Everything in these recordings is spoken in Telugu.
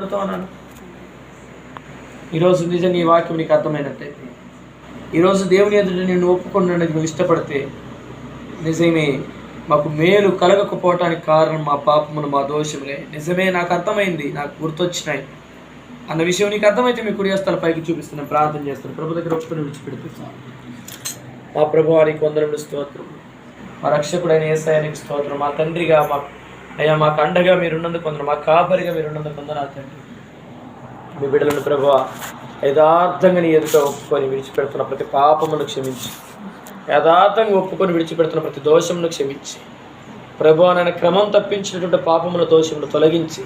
అడుగుతా ఉన్నాను ఈరోజు నిజంగా ఈ వాక్యం నీకు అర్థమైనట్టయితే ఈరోజు దేవుని ఎదుట నేను ఒప్పుకున్నది నువ్వు ఇష్టపడితే నిజమే మాకు మేలు కలగకపోవటానికి కారణం మా పాపములు మా దోషములే. నిజమే నాకు అర్థమైంది నాకు గుర్తొచ్చినాయి. అన్న విషయం నీకు అర్థమైతే మీ కుడియస్తాల పైకి చూపిస్తున్నాను ప్రార్థన చేస్తాను. ప్రభు దగ్గర ఒప్పుకొని విడిచిపెడుతున్నాను మా ప్రభు వారికి వందరములు స్తోత్రం మా రక్షకుడైన ఏసాయానికి స్తోత్రం. మా తండ్రిగా మా అయ్యా మాకు అండగా మీరున్నందుకు కొందరు మా కాపరిగా మీరున్నందుకు కొందరు తండ్రి. మీ బిడ్డలను ప్రభు యథార్థంగా నీ ఎదుట ఒప్పుకొని విడిచిపెడుతున్న ప్రతి పాపమును క్షమించి యథార్థంగా ఒప్పుకొని విడిచిపెడుతున్న ప్రతి దోషమును క్షమించి ప్రభు నన్ను క్రమం తప్పించినటువంటి పాపముల దోషములు తొలగించి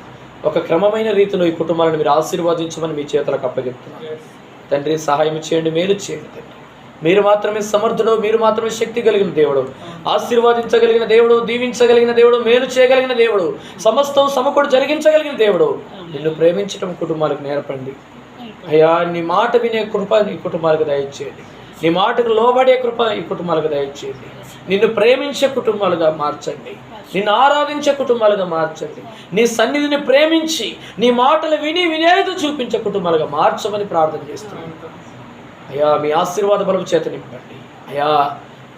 ఒక క్రమమైన రీతిలో ఈ కుటుంబాలను మీరు ఆశీర్వదించమని మీ చేతులకు అప్పగిస్తున్నాను తండ్రి సహాయం చేయండి మేలు చేయండి తండ్రి. మీరు మాత్రమే సమర్థుడు మీరు మాత్రమే శక్తి కలిగిన దేవుడు. ఆశీర్వాదించగలిగిన దేవుడు దీవించగలిగిన దేవుడు మేలు చేయగలిగిన దేవుడు సమస్తం సమకూడు జరిగించగలిగిన దేవుడు. నిన్ను ప్రేమించటం కుటుంబాలకు నేర్పండి. అయ్యా నీ మాట వినే కృప నీ కుటుంబాలకు దయచేయండి. నీ మాటకు లోబడే కృప ఈ కుటుంబాలకు దయచేయండి. నిన్ను ప్రేమించే కుటుంబాలుగా మార్చండి. నిన్ను ఆరాధించే కుటుంబాలుగా మార్చండి. నీ సన్నిధిని ప్రేమించి నీ మాటలు విని వినేది చూపించే కుటుంబాలుగా మార్చమని ప్రార్థన చేస్తున్నాను అయ్యా మీ ఆశీర్వాద బలము చేత నింపండి. అయ్యా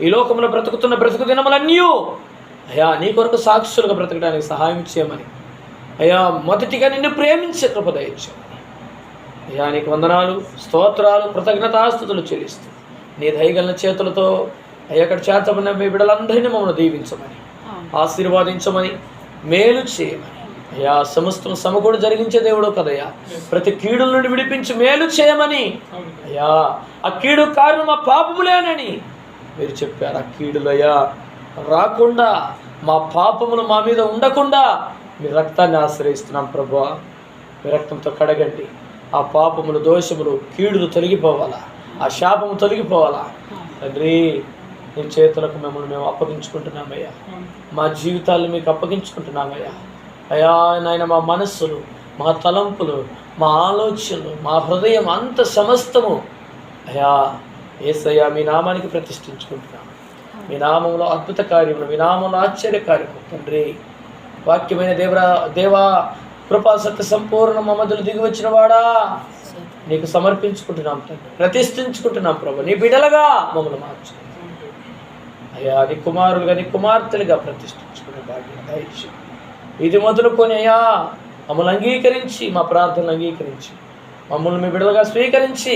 ఈ లోకంలో బ్రతుకుతున్న బ్రతుకు దినములన్నీ అయ్యా నీ కొరకు సాక్షులుగా బ్రతకడానికి సహాయం చేయమని. అయ్యా మొదటిగా నిన్ను ప్రేమించే కృప దయచేయమని. అయ్యా నీకు వందనాలు స్తోత్రాలు కృతజ్ఞతాస్తుతులు చెల్లిస్తూ నీ దయగల చేతులతో అయ్యా అక్కడ చేతబడిన మీ బిడ్డలందరినీ మమ్మల్ని దీవించమని ఆశీర్వాదించమని మేలు చేయమని. అయ్యా సమస్తం సమకూడ జరిగించే దేవుడు కదయ్యా. ప్రతి కీడుల నుండి విడిపించి మేలు చేయమని. అయ్యా ఆ కీడు కారణం మా పాపములేనని మీరు చెప్పారు. ఆ కీడులయ్యా రాకుండా మా పాపములు మా మీద ఉండకుండా మీ రక్తాన్ని ఆశ్రయిస్తున్నాం ప్రభా. మీ రక్తంతో కడగండి. ఆ పాపములు దోషములు కీడులు తొలగిపోవాలా? ఆ శాపము తొలగిపోవాలా? తండ్రి నీ చేతులకు మిమ్మల్ని మేము అప్పగించుకుంటున్నామయ్యా. మా జీవితాలు మీకు అప్పగించుకుంటున్నామయ్యా. అయ్యా నాయన మా మనస్సులు మా తలంపులు మా ఆలోచనలు మా హృదయం అంత సమస్తము. అయ్యా ఏసయ్యా మీ నామానికి ప్రతిష్ఠించుకుంటున్నాను. మీ నామంలో అద్భుత కార్యములు మీ నామంలో ఆశ్చర్య కార్యము తండ్రి. వాక్యమైన దేవరా దేవా కృపా సంపూర్ణ మమ్మదులు దిగి వచ్చిన వాడా. నీకు సమర్పించుకుంటున్నాం తండ్రి. ప్రతిష్ఠించుకుంటున్నాం ప్రభు. నీ బిడలగా మమ్మల్ని మార్చు. అయ్యా నీ కుమారులుగా నీ కుమార్తెలుగా ప్రతిష్ఠించుకునే భాగ్యం దయచేయి. ఇది మొదలుకొని అయ్యా మమ్మల్ని అంగీకరించి మా ప్రార్థనలు అంగీకరించి మమ్మల్ని మీ బిడలుగా స్వీకరించి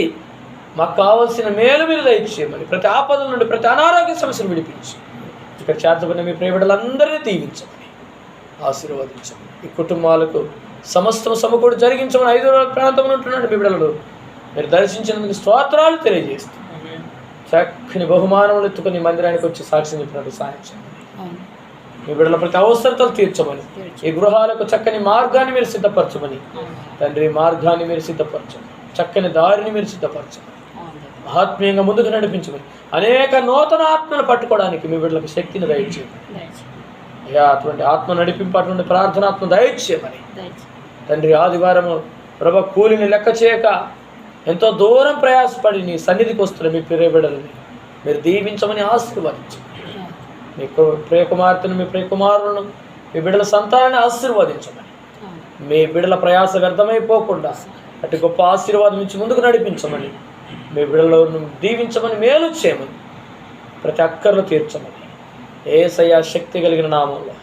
మాకు కావాల్సిన మేలు మీరు దయచేయమని ప్రతి ఆపదల నుండి ప్రతి అనారోగ్య సమస్యను విడిపించి ఇక్కడ చేతబడిన మీ ప్రియ బిడ్డలందరినీ దీవించమని ఆశీర్వదించమని ఈ కుటుంబాలకు సమస్తం సమకూడు జరిగించమని ఐదు ప్రాంతంలో ఉంటున్నాడు మీ బిడ్డలు మీరు దర్శించినందుకు స్తోత్రాలు తెలియజేస్తూ చక్కని బహుమానములు ఎత్తుకుని మందిరానికి వచ్చి సాక్ష్యం చెప్పినట్టు సాయం చేయండి. మీ బిడ్డల ప్రతి అవసరతలు తీర్చమని. ఈ గృహాలకు చక్కని మార్గాన్ని మీరు సిద్ధపరచమని. తండ్రి మార్గాన్ని మీరు సిద్ధపరచమని చక్కని దారిని మీరు సిద్ధపరచమని ఆత్మీయంగా ముందుకు నడిపించమని. అనేక నూతన ఆత్మలు పట్టుకోవడానికి మీ బిడ్డలకు శక్తిని దయచేయమని అయ్యా అటువంటి ఆత్మ నడిపింపు అటువంటి ప్రార్థనాత్మ దయచేయమని. తండ్రి ఆదివారము ప్రభ కూలిని లెక్క చేయక ఎంతో దూరం ప్రయాసపడి నీ సన్నిధికి వస్తున్న మీ ప్రియబిడలని మీరు దీవించమని ఆశీర్వదించండి. మీ కు- ప్రియ కుమార్తెను మీ ప్రియ కుమారులను మీ బిడ్డల సంతానాన్ని ఆశీర్వదించమని. మీ బిడ్డల ప్రయాస వ్యర్థమైపోకుండా అటు గొప్ప ఆశీర్వాదం ఇచ్చి ముందుకు నడిపించమని మీ బిడ్డలను దీవించమని మేలు చేయమని ప్రతి అక్కర్లు తీర్చమని. ఏసయ్య శక్తి కలిగిన నామంలో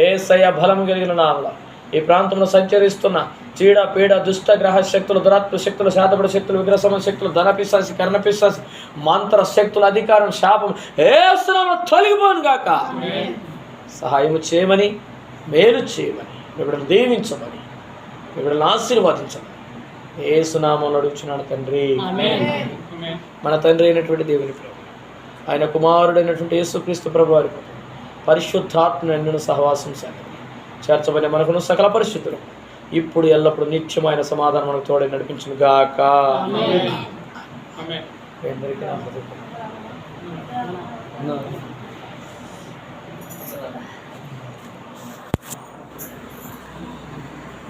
ఏసయ్య బలం కలిగిన నామంలో ఈ ప్రాంతంలో సంచరిస్తున్న చీడ పీడ దుష్ట గ్రహ శక్తులు దురాత్మ శక్తులు శాతపడి శక్తులు విగ్రహ సమ శక్తులు ధన పిశాసి కర్ణ పిశాసి మంత్ర శక్తుల అధికారం శాపం ఏసునామములో తొలగిపోను గాక? సహాయము చేయమని మేలు చేయమని బిడ్డలు దీవించమని బిడ్డలను ఆశీర్వాదించమని. ఏ సునామంలో అడుగుచున్నాడు తండ్రి. మన తండ్రి అయినటువంటి దేవుని ప్రేమ ఆయన కుమారుడైనటువంటి యేసుక్రీస్తు ప్రభు వారి పరిశుద్ధాత్మ నిన్ను సహవాసం సాగి చేర్చబడే మనకు సకల పరిస్థితులు. ఇప్పుడు ఎల్లప్పుడు నిత్యమైన సమాధానం మనకు తోడే నడిపించిన గాక.